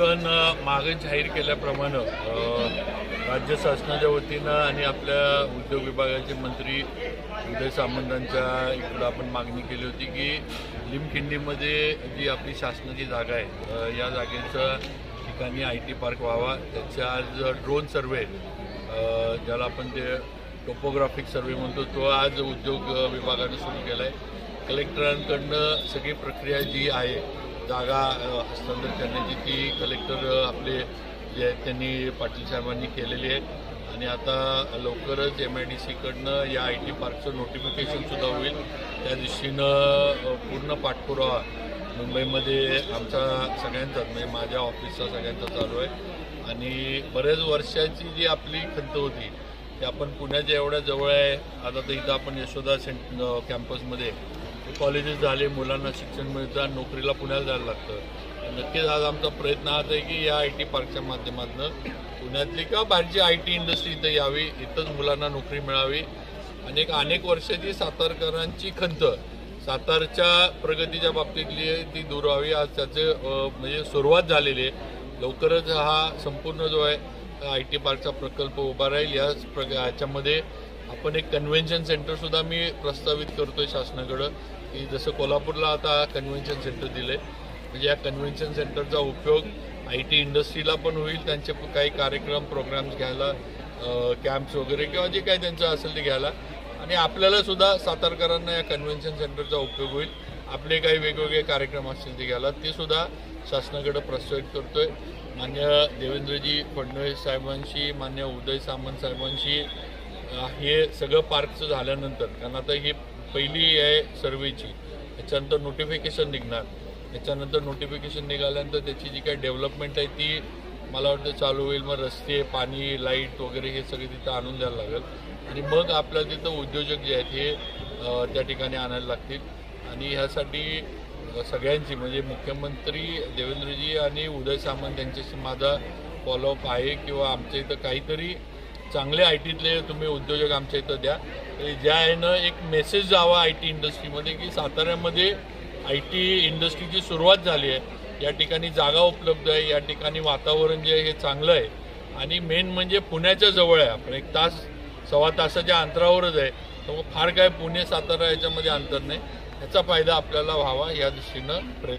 आपण मागे जाहीर केल्याप्रमाणे राज्य शासनाच्या वतीनं आणि आपल्या उद्योग विभागाचे मंत्री उदय सामंतांच्या इकडं आपण मागणी केली होती की लिमखिंडीमध्ये जी आपली शासनाची जागा आहे या जागेचं ठिकाणी आय टी पार्क व्हावा. त्याचा आज ड्रोन सर्वे ज्याला आपण ते टोपोग्राफिक सर्वे म्हणतो तो आज उद्योग विभागाने विभागानं सुरू केला आहे कलेक्टरांकडनं सगळी प्रक्रिया जी आहे जागा अ, हस्तांतर करण्याची ती कलेक्टर आपले जे आहेत त्यांनी पाटील साहेबांनी केलेली आहे. आणि आता लवकरच एम आय डी सीकडनं या आय टी पार्कचं नोटिफिकेशनसुद्धा होईल. त्या दृष्टीनं पूर्ण पाठपुरावा मुंबईमध्ये आमचा सगळ्यांचाच म्हणजे माझ्या ऑफिसचा सगळ्यांचा चालू आहे. आणि बऱ्याच वर्षाची जी आपली खंत होती ती आपण पुण्याच्या एवढ्या जवळ आहे. आता तर इथं आपण यशोदा सेंट कॅम्पसमध्ये कॉलेजेस झाले मुलांना शिक्षण मिळतं नोकरीला पुण्याला जायला लागतं. नक्कीच आज आमचा प्रयत्न हाच आहे की या आय टी पार्कच्या माध्यमातून पुण्यातली किंवा बाहेरची आय टी इंडस्ट्री इथं यावी इथंच मुलांना नोकरी मिळावी. आणि एक अनेक वर्षाची सातारकरांची खंत सातारच्या प्रगतीच्या बाबतीतली ती दूर व्हावी. आज त्याचे म्हणजे सुरुवात झालेली आहे. लवकरच हा संपूर्ण जो आहे आय टी पार्कचा प्रकल्प उभा राहील. या प्र याच्यामध्ये आपण एक कन्व्हेन्शन सेंटरसुद्धा मी प्रस्तावित करतोय शासनाकडं की जसं कोल्हापूरला आता कन्व्हेन्शन सेंटर दिलं आहे म्हणजे या कन्व्हेन्शन सेंटरचा उपयोग आय टी इंडस्ट्रीला पण होईल त्यांचे काही कार्यक्रम प्रोग्राम्स घ्यायला कॅम्प्स वगैरे किंवा जे काही त्यांचं असेल ते घ्यायला. आणि आपल्याला सुद्धा सातारकरांना या कन्व्हेन्शन सेंटरचा उपयोग होईल. आपले काही वेगवेगळे कार्यक्रम असतील ते घ्यायला ते सुद्धा शासनाकडे प्रस्तावित करतोय. मान्य देवेंद्रजी फडणवीस साहेबांशी मान्य उदय सामंत साहेबांशी हे सगळं पार्कचं झाल्यानंतर कारण आता ही पहिली आहे सर्वेची त्याच्यानंतर नोटिफिकेशन निघणार. त्याच्यानंतर नोटिफिकेशन निघाल्यानंतर त्याची जी काही डेव्हलपमेंट आहे ती मला वाटतं चालू होईल. मग रस्ते पाणी लाइट वगैरे हे सगळे तिथं आणून द्यायला लागेल. आणि मग आपल्या तिथं उद्योजक जे आहेत हे त्या ठिकाणी आणायला लागतील. आणि ह्यासाठी सगळ्यांची म्हणजे मुख्यमंत्री देवेंद्रजी आणि उदय सामंत यांच्याशी माझा फॉलोअप आहे किंवा आमच्या इथं काहीतरी चांगले आय टीतले तुम्ही उद्योजक आमच्या इथं द्या. ज्या ह्यानं एक मेसेज जावा आय टी इंडस्ट्रीमध्ये की साताऱ्यामध्ये आय टी इंडस्ट्रीची सुरुवात झाली आहे. या ठिकाणी जागा उपलब्ध आहे या ठिकाणी वातावरण जे आहे हे चांगलं आहे. आणि मेन म्हणजे पुण्याच्या जवळ आहे आपण. एक तास सव्वा तासाच्या अंतरावरच आहे. तर फार काय पुणे सातारा याच्यामध्ये अंतर नाही. याचा फायदा आपल्याला व्हावा या दृष्टीनं प्रयत्न